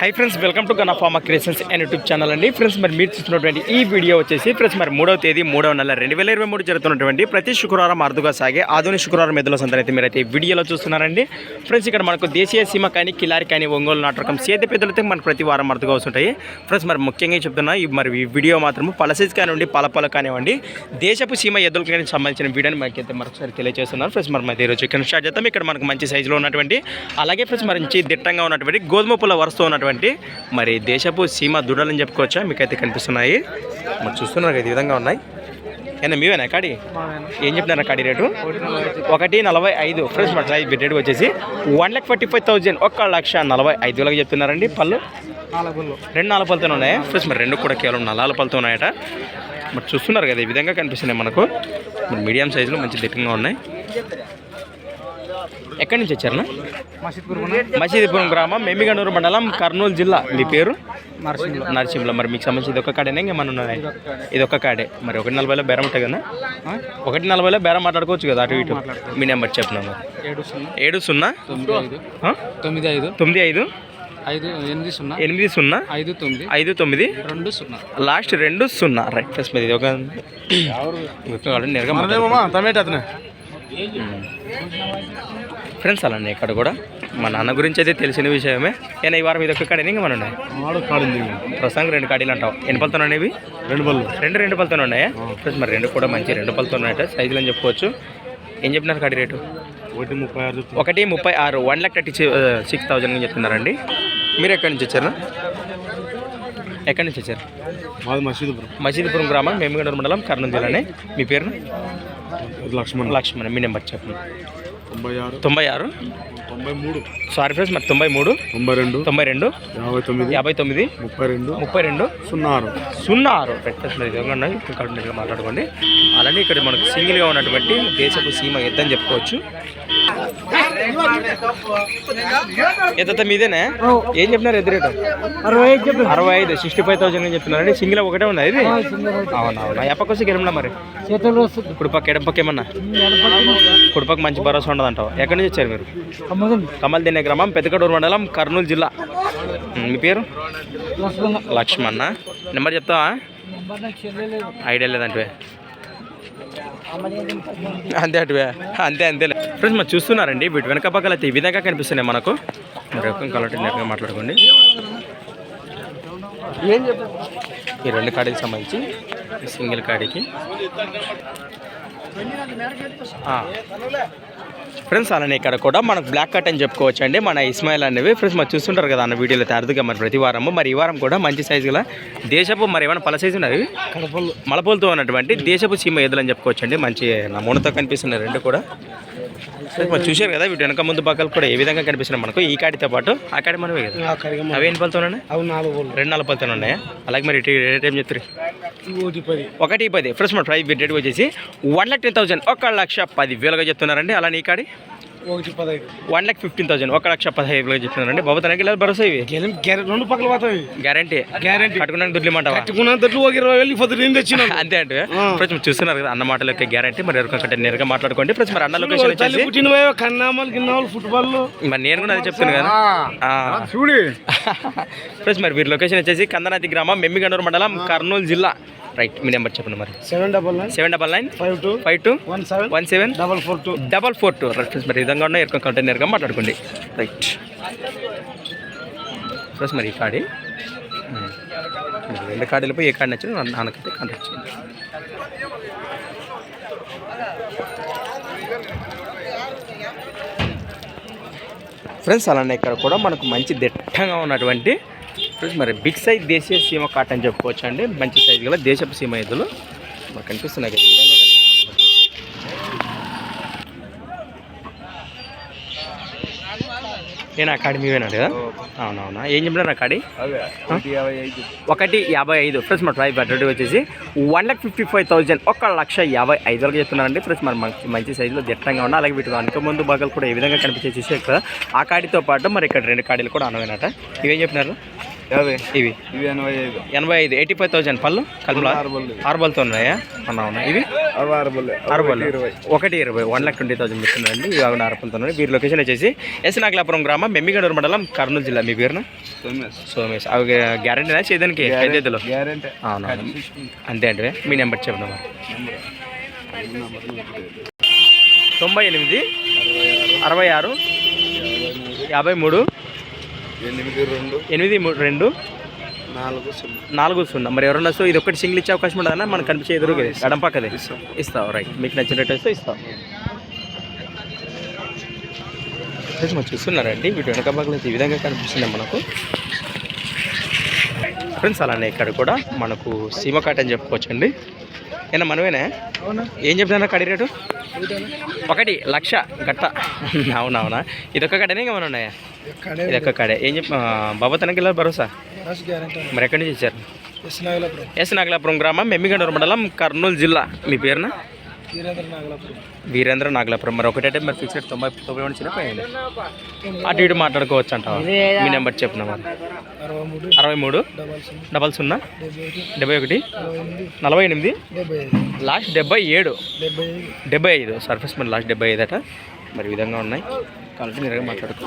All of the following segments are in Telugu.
High friends welcome to gun pharma creations and YouTube channel అండి. ఫ్రెండ్స్ మరి మీరు చూస్తున్నటువంటి ఈ వీడియో వచ్చేసి ఫ్రెండ్స్ మరి మూడవ తేదీ మూడవ నెల రెండు వేల ఇరవై మూడు జరుగుతున్నటువంటి ప్రతి శుక్రవారం అరుదుగా సాగే ఆధునిక శుక్రవారం ఎద్దుల సంతనైతే మీరైతే ఈ వీడియోలో చూస్తున్నారండి. ఫ్రెండ్స్ ఇక్కడ మనకు దేశీయ సీమ కానీ కిలారి కానీ ఒంగోలు నాటకం సేద పెద్దలతో మనకు ప్రతి వారం అరుదుగా వస్తుంటాయి ఫ్రెండ్స్ మరి ముఖ్యంగా చెప్తున్నా మరి ఈ వీడియో మాత్రం పలసైజ్ కానివ్వండి పలపల కానివ్వండి దేశపు సీమ ఎద్దులకు కానీ సంబంధించిన వీడియోని మనకైతే మరొకసారి తెలియజేస్తున్నారు ఫ్రెండ్స్ మరి మరి ఈరోజు ఇక్కడ స్టార్ట్ చేద్దాం. ఇక్కడ మనకు మంచి సైజులో ఉన్నటువంటి అలాగే ఫ్రెండ్స్ మరి మంచి దిట్టంగా ఉన్నటువంటి గోధుమ పుల్ల వరుసతో ఉన్నటువంటి మరి దేశపు సీమ దుడలని చెప్పుకోవచ్చా? మీకైతే కనిపిస్తున్నాయి. మరి చూస్తున్నారు ఈ విధంగా ఉన్నాయి. ఏనా మీవేనా కాడి? ఏం చెప్తున్నారు కాడి రేటు? ఒకటి నలభై ఐదు. ఫ్రెండ్స్ మరి ప్రైస్ రేటు వచ్చేసి one lakh forty five thousand. ఒక లక్ష నలభై ఐదు వేలకు చెప్తున్నారండి. పళ్ళు? రెండు నాలుగు పళ్ళతో ఉన్నాయి? ఫ్రెండ్స్ మరి రెండు కూడా కేవలం నాలుగు పళ్ళతో ఉన్నాయట. మరి చూస్తున్నారు కదా ఈ విధంగా కనిపిస్తున్నాయి మనకు. మీడియం సైజులో మంచి దిట్టంగా ఉన్నాయి. ఎక్కడి నుంచి వచ్చారన్నా మసీదుపురం గ్రామం మెమ్మిగనూరు మండలం కర్నూలు జిల్లా. మీ పేరు? నరసింహలో. మరి మీకు సంబంధించి ఇది ఒక్క కాడేనా? ఇంకేమన్నా ఉన్నాయి? ఇది ఒక్క కాడే. మరి ఒకటి నలభైలో బేరం ఉంటుంది కదా? ఒకటి నలభైలో బేరం మాట్లాడుకోవచ్చు కదా అటు ఇటు. మీ నెంబర్ చెప్పినా మరి? ఏడు సున్నా. తొమ్మిది ఐదు? తొమ్మిది ఐదు. ఐదు. ఎనిమిది సున్నా. ఎనిమిది సున్నా. ఐదు తొమ్మిది. ఐదు తొమ్మిది. రెండు సున్నా. లాస్ట్ రెండు సున్నా. రైట్ ప్లస్ ఇది ఒక నేరుగా ఫ్రెండ్స్ అలానే ఇక్కడ కూడా మా నాన్న గురించి అయితే తెలిసిన విషయమే. ఏనా ఈ వారం ఇది ఒక్క కాడేనా? ఇంకా మన ఉన్నాయి ప్రస్తుతానికి రెండు కాడీలు అంటావు. ఎన్ని పలుతో అనేవి రెండు బళ్ళు రెండు రెండు పలుతో ఉన్నాయా? ఫ్రెండ్స్ మరి రెండు కూడా మంచి రెండు పలుతో ఉన్నాయట సైజులు అని చెప్పుకోవచ్చు. ఏం చెప్పినారు కాడి రేటు? ఒకటి ముప్పై ఆరు ఒకటి ముప్పై ఆరు one lakh thirty six thousand అని చెప్తున్నారండి. మీరు ఎక్కడి నుంచి వచ్చారు? ఎక్కడి నుంచి వచ్చారు? మాది మసీదుపురం. మసీదుపురం గ్రామం మేమగడూరు మండలం కర్నూలు జిల్లానే. మీ పేరు లక్ష్మణ్. లక్ష్మణ్ మీ నెంబర్ చెప్పండి. తొంభై ఆరు తొంభై ఆరు తొంభై మూడు సారీ ఫ్రెండ్స్ మరి తొంభై మూడు తొంభై రెండు తొంభై రెండు యాభై తొమ్మిది యాభై తొమ్మిది ముప్పై రెండు ముప్పై రెండు సున్నా ఆరు సున్నా ఆరు మాట్లాడుకోండి. అలానే ఇక్కడ మనకు సింగిల్గా ఉన్నటువంటి దేశపు సీమ ఎద్దని చెప్పుకోవచ్చు. ఎద్ద మీదేనా? ఏం చెప్తున్నారు ఎద్దు రేటు? అరవై ఐదు చెప్పు అరవై ఐదు సిక్స్టీ ఫైవ్ థౌసండ్ అని చెప్తున్నారండి సింగిల్ ఒకటే ఉంది ఇది? అవునవునా. గెలమలా మరి? చేతులు వస్తుంది. కుడిపక్క ఎడపక్క ఏమన్నా? కుడిపక్క మంచి భరోసా ఉండదు అంటావు ఎక్కడి నుంచి వచ్చారు మీరు? కమల్ దినే గ్రామం పెద్దకడూరు మండలం కర్నూలు జిల్లా. మీ పేరు? లక్ష్మణ. నెంబర్ చెప్తావా? ఐడియా లేదంటే. అంతే అటువే అంతే అంతేలే ఫ్రెండ్స్ మరి చూస్తున్నారండి వీటి వెనక పక్కల అయితే ఈ విధంగా కనిపిస్తున్నాయి మనకు. మరి కలర్ మాట్లాడుకోండి. ఈ రెండు కాడీకి సంబంధించి సింగిల్ కాడీకి. ఫ్రెండ్స్ అలానే ఇక్కడ కూడా మనకు బ్లాక్ కట్ అని చెప్పుకోవచ్చు అండి మన ఇస్మాయిల్ అనేవి. ఫ్రెండ్స్ మరి చూస్తుంటారు కదా అన్న వీడియోలో తయారుగా మరి ప్రతి వారము. మరి ఈ వారం కూడా మంచి సైజు గల దేశపు మరి ఏమైనా పల సైజు ఉన్నవి మలపూలతో ఉన్నటువంటి దేశపు సీమ ఎదులు అని చెప్పుకోవచ్చు అండి మంచి నమూనతో కనిపిస్తున్నాయి రెండు కూడా. మరి చూశారు కదా వీటి వెనక ముందు పక్కలు కూడా ఏ విధంగా కనిపిస్తున్నాయి మనకు. ఈ కాడితో పాటు ఆ కాడి మనమే కదా. అవి ఎన్ని పలుతో ఉన్నాయి? అవి నాలుగు బళ్ళు రెండు నాలుగు పలుతో ఉన్నాయా? అలాగే మరి ఇటు రేట్ ఏం చెప్తారు? ఒకటి పది. ఫ్రెష్ మన ప్రైస్ రేట్ వచ్చేసి వన్ లాక్ టెన్ థౌసండ్. ఒక లక్ష పది వేలుగా చెప్తున్నారండి. అలా నీ కాడి. ఒకటి పదహైదు. One lakh fifteen thousand. ఒక లక్ష పదహైదు వేలుగా చెప్తున్నారండి బాబు తనకి భరోసా ఇవి? రెండు పక్కల పోతాయి. గ్యారంటీ. గ్యారంటీ. కట్టుకున్నాక దుడ్లిమంటావా కట్టుకున్న తట్లు ఒక ఇరవై వేలు పొద్దు నేను తెచ్చిన. అంతే అంటే మీరు చూస్తున్నారు కదా అన్న మాటల యొక్క గ్యారంటీ. మరి ఎవరికొకటి నేరుగా మాట్లాడుకోండి. ఫ్రెండ్స్ మరి అన్న లొకేషన్ వచ్చేసి కన్నామాలు గిన్నామాలు ఫుట్బాల్. మరి నేను కూడా అది చెప్తున్నాను కదా. చూడి. ఫ్రెండ్స్ మరి వీరి లొకేషన్ వచ్చేసి కందనాతి గ్రామం మెమ్మిగనూరు మండలం కర్నూలు జిల్లా. రైట్ మీ నెంబర్ చెప్పండి మరి. Seven double nine seven double nine five two five two one seven one seven double four two double four two. Friends మరి విధంగా ఉన్న ఎరుక కంటైనర్గా మాట్లాడుకోండి. రైట్. ఫ్రెండ్స్ మరి ఈ కాడి. రెండు కాడీలపై ఏ కార్డు నచ్చిన నాన్నకైతే కాంటాక్ట్ చేయండి. ఫ్రెండ్స్ అలానే ఇక్కడ కూడా మనకు మంచి దిట్టంగా ఉన్నటువంటి ఫ్రెండ్స్ మరి బిగ్ సైజ్ దేశీయ సీమ కాటన్ చెప్పుకోవచ్చు అండి మంచి సైజు గల దేశపు సీమ ఎద్దులు మనకు కనిపిస్తున్నాయి కదా ఈ విధంగా. నేను అకాడమీ పోయినాడు కదా అవునవునా. ఏం చెప్పినారు అకాడి ఒకటి యాభై ఐదు. ఫ్రెండ్స్ మన ప్రైస్ బడ్జెట్ వచ్చేసి one lakh fifty five thousand ఒక లక్ష యాభై ఐదు వరకు చెప్తున్నారండి. ఫ్రెండ్స్ మరి మంచి మంచి సైజులో దిట్టంగా ఉన్నాయి అలాగే వీటికి వెనక ముందు భాగాలు కూడా ఏ విధంగా కనిపించే చూసే కదా. ఆ కాడితో పాటు మరి ఇక్కడ రెండు కాడీలు కూడా అనవేనట. ఇవేం చెప్పినారు? యాభై ఇవి. ఇవి ఎనభై ఐదు. ఎనభై ఐదు. ఎయిటీ ఫైవ్ థౌసండ్ పళ్ళు కలుపులా ఆరు బళ్ళు. ఆరు బళ్ళతో ఉన్నాయా? అవునా అవునా ఇవి? అవి ఆరు బళ్ళు. ఆరు బళ్ళు. ఒకటి ఇరవై. వన్ లాక్ ట్వంటీ థౌసండ్ పెడుతున్నారండి ఇవి ఆరు ఆరుపలతో ఉన్నాయి. వీరి లొకేషన్ వచ్చేసి ఎస్ నాగలాపురం గ్రామం మెమ్మిగడూరు మండలం కర్నూలు జిల్లా. మీ పేరున? సోమేష్. అవి గ్యారంటీనా చేదానికి పెద్దలు గ్యారెంటీ. అవునా? అంతే అంటే మీ నెంబర్ చెప్పండి తొంభై ఎనిమిది అరవై ఆరు యాభై మూడు ఎనిమిది రెండు. ఎనిమిది రెండు. నాలుగు సున్నా. నాలుగు సున్నా. మరి ఎవరన్నా సో ఇది ఒకటి సింగిల్ ఇచ్చే అవకాశం ఉండదన్నా మనకు కనిపించే ఎదురు ఎడం పక్కదే. ఇస్తావు రైట్. మీకు నచ్చినట్టు వస్తే ఇస్తాం. మనం చూస్తున్నారండి. వీటి వెనక భాగంలో ఈ విధంగా కనిపిస్తుంది మనకు. ఫ్రెండ్స్ అలానే ఇక్కడ కూడా మనకు సీమ కాట్ అని చెప్పుకోవచ్చండి. ఏనా మనమేనా? ఏం చెప్తున్నా కడి రేటు? ఒకటి లక్ష గట్ట. అవునవునా? ఇదొక్క కడనే ఇంకా మనం ఉన్నాయా? ఇదొక్క కడే. ఏం తనకి వెళ్ళాలి భరోసా? మరి ఎక్కడి నుంచి ఇచ్చారు? ఎస్ నాగలాపురం గ్రామం మెమ్మిగండూరు మండలం కర్నూలు జిల్లా. మీ పేరున? వీరేంద్ర నాగలాపురం. మరి ఒకటంటే మరి ఫిక్స్డ్ తొంభై తొంభై వన్ చిన్న పోయింది అటు ఇటు మాట్లాడుకోవచ్చు అంటావా? మీ నెంబర్ చెప్పిన మరి. అరవై మూడు డబల్ సున్నా డెబ్బై ఒకటి నలభై ఎనిమిది లాస్ట్ డెబ్బై ఏడు. డెబ్బై ఐదు. సర్ఫేస్ మరి లాస్ట్ డెబ్బై ఐదు అట. మరి విధంగా ఉన్నాయి. కాబట్టి నేరుగా మాట్లాడుకో.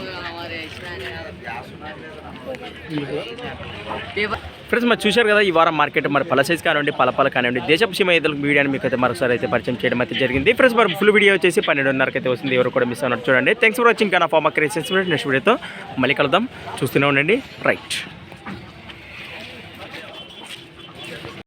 ఫ్రెండ్స్ మరి చూశారు కదా ఈ వారం మార్కెట్ మరి పల సైజ్ కానివ్వండి పలపల కానివ్వండి దేశపు సీమ ఎదులకు వీడియోని మీకు అయితే మరోసారి అయితే పరిచయం చేయడం అయితే జరిగింది. ఫ్రెండ్స్ మరి ఫుల్ వీడియో వచ్చేసి పన్నెండున్నరకు అయితే వస్తుంది. ఎవరు కూడా మిస్ అన్నట్టు చూడండి. థ్యాంక్స్ ఫర్ వాచింగ్ కానీ ఫార్మా క్రియేషన్స్ నెక్స్ట్ వీడియోతో మళ్ళీ కలుద్దాం. చూస్తూనే ఉండండి. రైట్